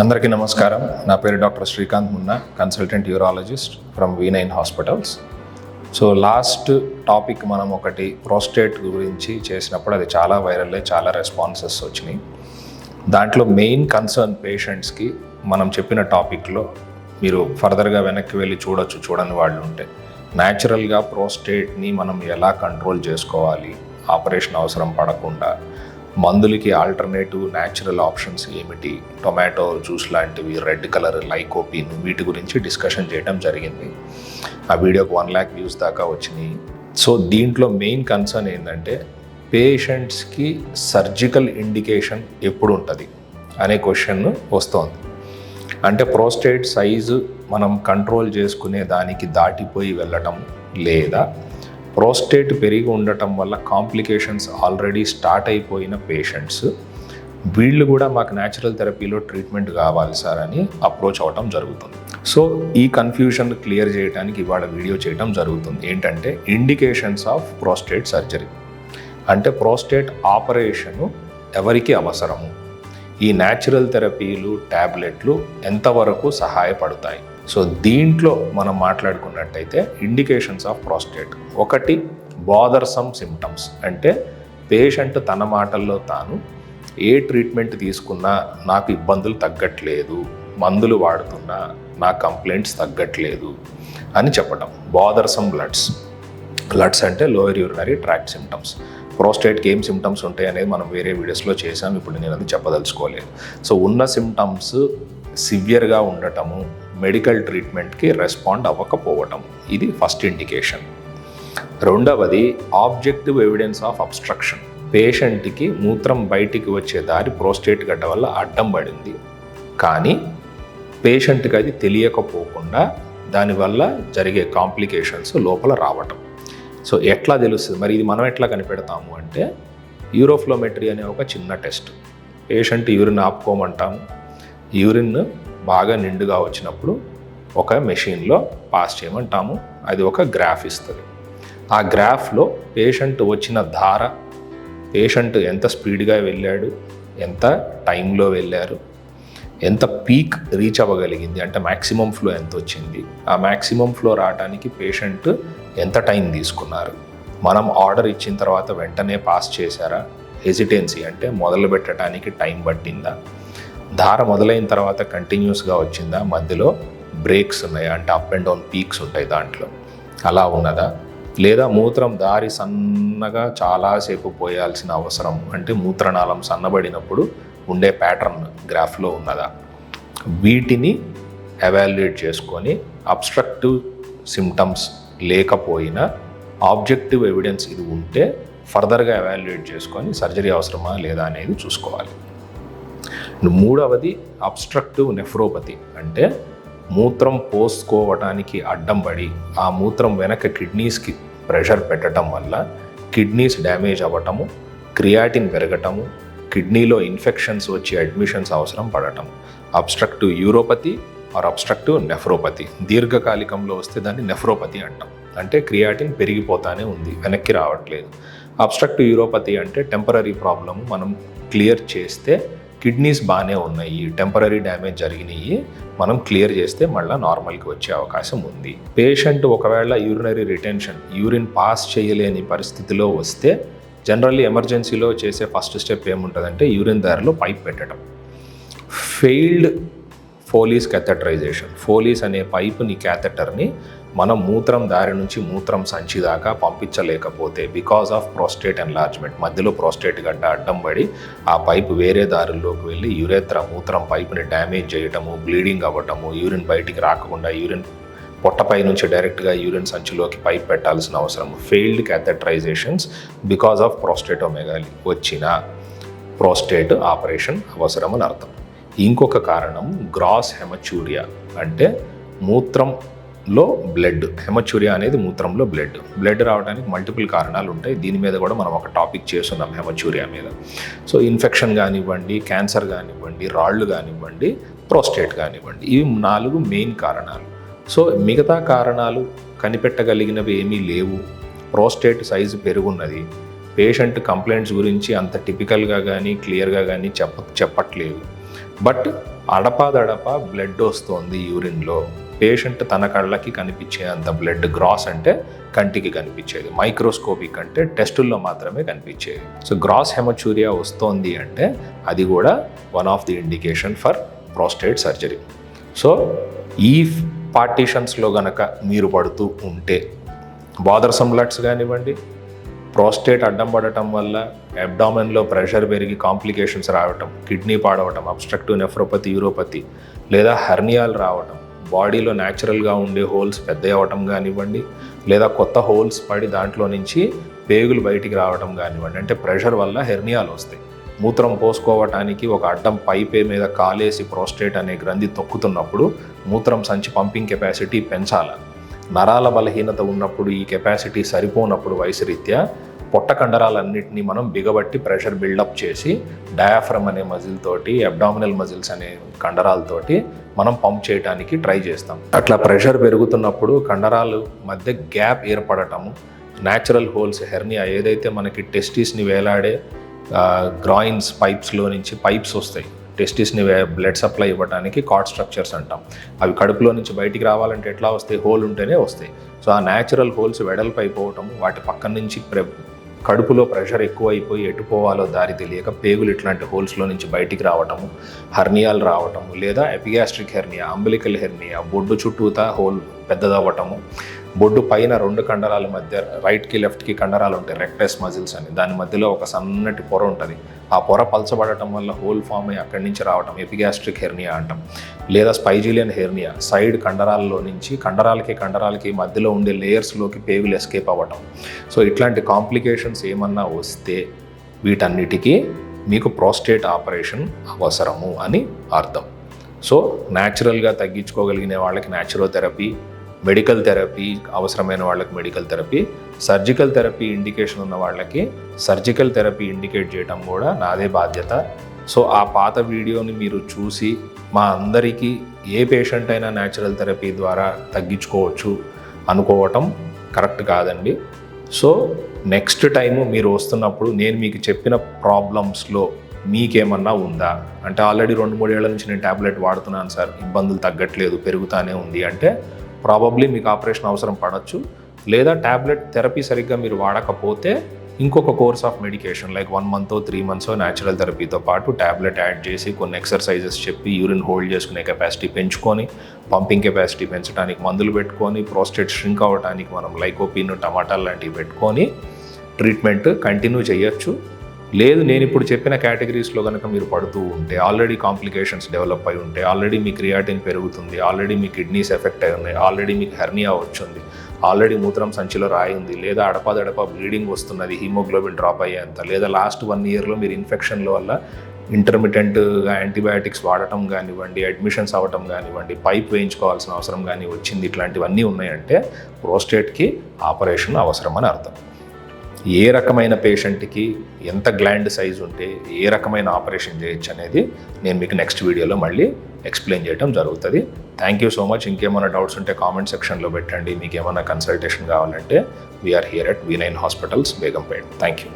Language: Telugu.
అందరికీ నమస్కారం. నా పేరు doctor Srikanth Munna consultant urologist from V nine hospitals so last topic మనం ఒకటి ప్రోస్టేట్ గురించి చేసినప్పుడు అది చాలా వైరల్ అయ్యి చాలా రెస్పాన్సెస్ వచ్చినాయి. దాంట్లో మెయిన్ కన్సర్న్ పేషెంట్స్కి మనం చెప్పిన టాపిక్లో మీరు ఫర్దర్గా వెనక్కి వెళ్ళి చూడొచ్చు చూడని వాళ్ళు ఉంటే. న్యాచురల్గా ప్రోస్టేట్ని మనం ఎలా కంట్రోల్ చేసుకోవాలి? ఆపరేషన్ అవసరం పడకుండా. మందులకి ఆల్టర్నేటివ్ న్యాచురల్ ఆప్షన్స్ ఏమిటి? టొమాటో జ్యూస్ లాంటివి రెడ్ కలర్ లైకోపిన్ వీటి గురించి డిస్కషన్ చేయడం జరిగింది. ఆ వీడియోకి వన్ ల్యాక్ వ్యూస్ దాకా వచ్చినాయి. సో దీంట్లో మెయిన్ కన్సర్న్ ఏంటంటే పేషెంట్స్కి సర్జికల్ ఇండికేషన్ ఎప్పుడు ఉంటుంది అనే క్వశ్చన్ వస్తోంది. అంటే ప్రోస్టేట్ సైజు మనం కంట్రోల్ చేసుకునే దానికి దాటిపోయి వెళ్ళటం లేదా ప్రోస్టేట్ పెరిగి ఉండటం వల్ల కాంప్లికేషన్స్ ఆల్రెడీ స్టార్ట్ అయిపోయిన పేషెంట్స్. వీళ్ళు కూడా మాకు న్యాచురల్ థెరపీలో ట్రీట్మెంట్ కావాలి సార్ అని అప్రోచ్ అవ్వటం జరుగుతుంది. సో ఈ కన్ఫ్యూషన్ క్లియర్ చేయడానికి ఇవాళ వీడియో చేయడం జరుగుతుంది. ఏంటంటే ఇండికేషన్స్ ఆఫ్ ప్రోస్టేట్ సర్జరీ అంటే ప్రోస్టేట్ ఆపరేషను ఎవరికి అవసరము? ఈ న్యాచురల్ థెరపీలు ట్యాబ్లెట్లు ఎంతవరకు సహాయపడతాయి? సో దీంట్లో మనం మాట్లాడుకున్నట్టయితే ఇండికేషన్స్ ఆఫ్ ప్రోస్టేట్ ఒకటి బాదర్సమ్ సిమ్టమ్స్ అంటే పేషెంట్ తన మాటల్లో తాను ఏ ట్రీట్మెంట్ తీసుకున్నా నాకు ఇబ్బందులు తగ్గట్లేదు మందులు వాడుతున్నా నా కంప్లైంట్స్ తగ్గట్లేదు అని చెప్పటం. బాదర్సమ్ బ్లడ్స్ బ్లడ్స్ అంటే లోయర్ యూరినరీ ట్రాక్ట్ సిమ్టమ్స్ ప్రోస్టేట్కి ఏం సిమ్టమ్స్ ఉంటాయి అనేది మనం వేరే వీడియోస్లో చేసాం ఇప్పుడు నేను అది చెప్పదలుచుకోలేదు. సో ఉన్న సిమ్టమ్స్ సివియర్గా ఉండటము మెడికల్ ట్రీట్మెంట్కి రెస్పాండ్ అవ్వకపోవటం. ఇది ఫస్ట్ ఇండికేషన్. రెండవది ఆబ్జెక్టివ్ ఎవిడెన్స్ ఆఫ్ అబ్స్ట్రక్షన్. పేషెంట్కి మూత్రం బయటికి వచ్చే దారి ప్రోస్టేట్ గడ్డ వల్ల అడ్డం పడింది. కానీ పేషెంట్కి అది తెలియకపోకుండా దానివల్ల జరిగే కాంప్లికేషన్స్ లోపల రావటం. సో ఎట్లా తెలుస్తుంది? మరి ఇది మనం ఎట్లా కనిపెడతాము అంటే యూరోఫ్లోమెట్రీ అనే ఒక చిన్న టెస్ట్. పేషెంట్ యూరిన్ ఆపుకోమంటాము. యూరిన్ బాగా నిండుగా వచ్చినప్పుడు ఒక మెషిన్లో పాస్ చేయమంటాము. అది ఒక గ్రాఫ్ ఇస్తుంది. ఆ గ్రాఫ్లో పేషెంట్ వచ్చిన ధార పేషెంట్ ఎంత స్పీడ్గా వెళ్ళాడు ఎంత టైంలో వెళ్ళారు ఎంత పీక్ రీచ్ అవ్వగలిగింది అంటే మ్యాక్సిమం ఫ్లో ఎంత వచ్చింది ఆ మ్యాక్సిమం ఫ్లో రావడానికి పేషెంట్ ఎంత టైం తీసుకున్నారు మనం ఆర్డర్ ఇచ్చిన తర్వాత వెంటనే పాస్ చేశారా హెసిటెన్సీ అంటే మొదలు పెట్టడానికి టైం పట్టిందా ధార మొదలైన తర్వాత కంటిన్యూస్గా వచ్చిందా? మధ్యలో బ్రేక్స్ ఉన్నాయా. అంటే అప్ అండ్ డౌన్ పీక్స్ ఉంటాయి దాంట్లో. అలా ఉన్నదా? లేదా మూత్రం దారి సన్నగా చాలాసేపు పోయాల్సిన అవసరం అంటే మూత్రనాళం సన్నబడినప్పుడు ఉండే ప్యాటర్న్ గ్రాఫ్లో ఉన్నదా? వీటిని ఎవాల్యుయేట్ చేసుకొని అబ్స్ట్రక్టివ్ సిమ్టమ్స్ లేకపోయినా ఆబ్జెక్టివ్ ఎవిడెన్స్ ఇది ఉంటే ఫర్దర్గా ఎవాల్యుయేట్ చేసుకొని సర్జరీ అవసరమా లేదా అనేది చూసుకోవాలి. మూడవది అబ్స్ట్రక్టివ్ నెఫ్రోపతి. అంటే మూత్రం పోసుకోవటానికి అడ్డం పడి ఆ మూత్రం వెనక కిడ్నీస్కి ప్రెషర్ పెట్టడం వల్ల కిడ్నీస్ డ్యామేజ్ అవ్వటము క్రియాటిన్ పెరగటము కిడ్నీలో ఇన్ఫెక్షన్స్ వచ్చి అడ్మిషన్స్ అవసరం పడటం. Obstructive uropathy or obstructive nephropathy. దీర్ఘకాలికంలో వస్తే దాన్ని నెఫ్రోపతి అంటాం. అంటే క్రియాటిన్ పెరిగిపోతానే ఉంది వెనక్కి రావట్లేదు. అబ్స్ట్రక్టివ్ యూరోపతి అంటే టెంపరీ ప్రాబ్లమ్ మనం క్లియర్ చేస్తే కిడ్నీస్ బాగానే ఉన్నాయి. టెంపరీ డ్యామేజ్ జరిగినాయి. మనం క్లియర్ చేస్తే మళ్ళీ నార్మల్కి వచ్చే అవకాశం ఉంది. పేషెంట్ ఒకవేళ యూరినరీ రిటెన్షన్ యూరిన్ పాస్ చేయలేని పరిస్థితిలో వస్తే జనరల్లీ ఎమర్జెన్సీలో చేసే ఫస్ట్ స్టెప్ ఏముంటుందంటే యూరిన్ దారిలో పైప్ పెట్టడం. Failed Foley's catheterisation. ఫోలీస్ అనే పైప్ని క్యాథెటర్ని మనం మూత్రం దారి నుంచి మూత్రం సంచి దాకా పంపించలేకపోతే బికాస్ ఆఫ్ ప్రోస్టేట్ ఎన్లార్జ్మెంట్ మధ్యలో ప్రోస్టేట్ గడ్డ అడ్డం పడి ఆ పైప్ వేరే దారుల్లోకి వెళ్ళి యురేత్ర మూత్రం పైప్ని డ్యామేజ్ చేయటము బ్లీడింగ్ అవ్వటము యూరిన్ బయటికి రాకుండా యూరిన్ పొట్టపై నుంచి డైరెక్ట్గా యూరిన్ సంచిలోకి పైప్ పెట్టాల్సిన అవసరం. Failed catheterisations because of prostatomegaly వచ్చిన ప్రోస్టేట్ ఆపరేషన్ అవసరం అని అర్థం. ఇంకొక కారణం గ్రాస్ హెమచూరియా. అంటే మూత్రంలో బ్లడ్ హెమచూరియా అనేది మూత్రంలో బ్లడ్. బ్లడ్ రావడానికి మల్టిపుల్ కారణాలు ఉంటాయి దీని మీద కూడా మనం ఒక టాపిక్ చేస్తున్నాం హెమచూరియా మీద. సో ఇన్ఫెక్షన్ కానివ్వండి క్యాన్సర్ కానివ్వండి రాళ్ళు కానివ్వండి ప్రోస్టేట్ కానివ్వండి ఇవి నాలుగు మెయిన్ కారణాలు. సో మిగతా కారణాలు కనిపెట్టగలిగినవి ఏమీ లేవు. ప్రోస్టేట్ సైజు పెరుగున్నది. పేషెంట్ కంప్లైంట్స్ గురించి అంత టిపికల్గా కానీ క్లియర్గా కానీ చెప్ప చెప్పట్లేదు. బట్ అడపాదడప బ్లడ్ వస్తుంది యూరిన్లో. పేషెంట్ తన కళ్ళకి కనిపించే అంత బ్లడ్ గ్రాస్ అంటే కంటికి కనిపించేది. మైక్రోస్కోపిక్ అంటే టెస్టుల్లో మాత్రమే కనిపించేది. సో గ్రాస్ హెమచూరియా వస్తోంది అంటే అది కూడా one of the indication for prostate surgery so ఈ పార్టీషన్స్లో గనక మీరు పడుతూ ఉంటే బాదర్సమ్ లట్స్ కానివ్వండి ప్రోస్టేట్ అడ్డం పడటం వల్ల అబ్డామెన్లో ప్రెషర్ పెరిగి కాంప్లికేషన్స్ రావటం కిడ్నీ పాడవటం అబ్స్ట్రక్టివ్ నెఫ్రోపతి యూరోపతి లేదా హెర్నియాలు రావటం బాడీలో న్యాచురల్గా ఉండే హోల్స్ పెద్ద అవ్వటం కానివ్వండి లేదా కొత్త హోల్స్ పడి దాంట్లో నుంచి పేగులు బయటికి రావటం కానివ్వండి. అంటే ప్రెషర్ వల్ల హెర్నియాలు వస్తాయి. మూత్రం పోసుకోవటానికి ఒక అడ్డం పైపే మీద కాలేసి ప్రోస్టేట్ అనే గ్రంథి తొక్కుతున్నప్పుడు మూత్రం సంచి పంపింగ్ కెపాసిటీ పెంచాలి. నరాల బలహీనత ఉన్నప్పుడు ఈ కెపాసిటీ సరిపోనప్పుడు వయసు రీత్యా పొట్ట కండరాలన్నింటినీ మనం బిగబట్టి ప్రెషర్ బిల్డప్ చేసి డయాఫ్రమ్ అనే మజిల్ తోటి అబ్డామినల్ మజిల్స్ అనే కండరాలతోటి మనం పంప్ చేయడానికి ట్రై చేస్తాం. అట్లా ప్రెషర్ పెరుగుతున్నప్పుడు కండరాలు మధ్య గ్యాప్ ఏర్పడటము న్యాచురల్ హోల్స్ హెర్నియా ఏదైతే మనకి టెస్టీస్ని వేలాడే గ్రాయిన్స్ పైప్స్లో నుంచి పైప్స్ వస్తాయి. టెస్టిస్ని బ్లడ్ సప్లై ఇవ్వడానికి కార్డ్ స్ట్రక్చర్స్ అంటాం. అవి కడుపులో నుంచి బయటికి రావాలంటే ఎట్లా వస్తాయి? హోల్ ఉంటేనే వస్తాయి. సో ఆ న్యాచురల్ హోల్స్ వెడల్పు అయిపోవటం వాటి పక్కన నుంచి ప్రె కడుపులో ప్రెషర్ ఎక్కువ అయిపోయి ఎటు పోవాలో దారి తెలియక పేగులు ఇట్లాంటి హోల్స్లో నుంచి బయటికి రావటము హర్నియాలు రావటము లేదా ఎపిగాస్ట్రిక్ హెర్నియా అంబలికల్ హెర్నియా బొడ్డు చుట్టూతా హోల్ పెద్దదవ్వటము బొడ్డు పైన రెండు కండరాల మధ్య రైట్కి లెఫ్ట్కి కండరాలు ఉంటాయి రెక్టెస్ మజిల్స్ అని. దాని మధ్యలో ఒక సన్నటి పొర ఉంటుంది. ఆ పొర పలచబడటం వల్ల హోల్ ఫామ్ అయ్యి అక్కడి నుంచి రావటం ఎపిగాస్ట్రిక్ హెర్నియా అంటాం. లేదా స్పైజిలియన్ హెర్నియా సైడ్ కండరాల్లో నుంచి కండరాలకి కండరాలకి మధ్యలో ఉండే లేయర్స్లోకి పేగులు ఎస్కేప్ అవ్వటం. సో ఇట్లాంటి కాంప్లికేషన్స్ ఏమన్నా వస్తే వీటన్నిటికీ మీకు ప్రోస్టేట్ ఆపరేషన్ అవసరము అని అర్థం. సో న్యాచురల్గా తగ్గించుకోగలిగిన వాళ్ళకి న్యాచురోథెరపీ మెడికల్ థెరపీ అవసరమైన వాళ్ళకి medical therapy surgical therapy indication ఉన్న వాళ్ళకి సర్జికల్ థెరపీ ఇండికేట్ చేయడం కూడా నాదే బాధ్యత. సో ఆ పాత వీడియోని మీరు చూసి మా అందరికీ ఏ పేషెంట్ అయినా న్యాచురల్ థెరపీ ద్వారా తగ్గించుకోవచ్చు అనుకోవటం కరెక్ట్ కాదండి. సో నెక్స్ట్ టైము మీరు వస్తున్నప్పుడు నేను మీకు చెప్పిన ప్రాబ్లమ్స్లో మీకేమన్నా ఉందా? అంటే ఆల్రెడీ రెండు మూడేళ్ళ నుంచి నేను ట్యాబ్లెట్ వాడుతున్నాను సార్ ఇబ్బందులు తగ్గట్లేదు పెరుగుతానే ఉంది అంటే ప్రాబబ్లీ మీకు ఆపరేషన్ అవసరం పడవచ్చు లేదా ట్యాబ్లెట్ థెరపీ సరిగ్గా మీరు వాడకపోతే ఇంకొక course of medication like one month three months natural థెరపీతో పాటు ట్యాబ్లెట్ యాడ్ చేసి కొన్ని ఎక్సర్సైజెస్ చెప్పి యూరిన్ హోల్డ్ చేసుకునే కెపాసిటీ పెంచుకొని పంపింగ్ కెపాసిటీ పెంచడానికి మందులు పెట్టుకొని ప్రోస్టేట్ ష్రింక్ అవ్వడానికి మనం లైకోపిన్ టమాటాలు లాంటివి పెట్టుకొని ట్రీట్మెంట్ కంటిన్యూ చేయొచ్చు. లేదు నేను ఇప్పుడు చెప్పిన కేటగిరీస్లో కనుక మీరు పడుతూ ఉంటే ఆల్రెడీ కాంప్లికేషన్స్ డెవలప్ అయి ఉంటే ఆల్రెడీ మీ క్రియాటిన్ పెరుగుతుంది ఆల్రెడీ మీ కిడ్నీస్ ఎఫెక్ట్ అయి ఉన్నాయి ఆల్రెడీ మీకు హెర్నియా వచ్చింది ఆల్రెడీ మూత్రం సంచిలో రాయింది లేదా అడపాదడప బ్లీడింగ్ వస్తున్నది హీమోగ్లోబిన్ డ్రాప్ అయ్యేంత లేదా లాస్ట్ వన్ ఇయర్లో మీరు ఇన్ఫెక్షన్ల వల్ల ఇంటర్మిటెంట్గా యాంటీబయాటిక్స్ వాడటం కానివ్వండి అడ్మిషన్స్ అవ్వటం కానివ్వండి పైప్ వేయించుకోవాల్సిన అవసరం కానీ వచ్చింది ఇట్లాంటివన్నీ ఉన్నాయంటే ప్రోస్టేట్కి ఆపరేషన్ అవసరమని అర్థం. ఏ రకమైన పేషెంట్కి ఎంత గ్లాండ్ సైజ్ ఉంటే ఏ రకమైన ఆపరేషన్ చేయొచ్చు అనేది నేను మీకు నెక్స్ట్ వీడియోలో మళ్ళీ ఎక్స్ప్లెయిన్ చేయడం జరుగుతుంది. Thank you so much. ఇంకేమైనా డౌట్స్ ఉంటే కామెంట్ సెక్షన్లో పెట్టండి. మీకు ఏమైనా కన్సల్టేషన్ కావాలంటే we are here at V nine hospitals Begumpet thank you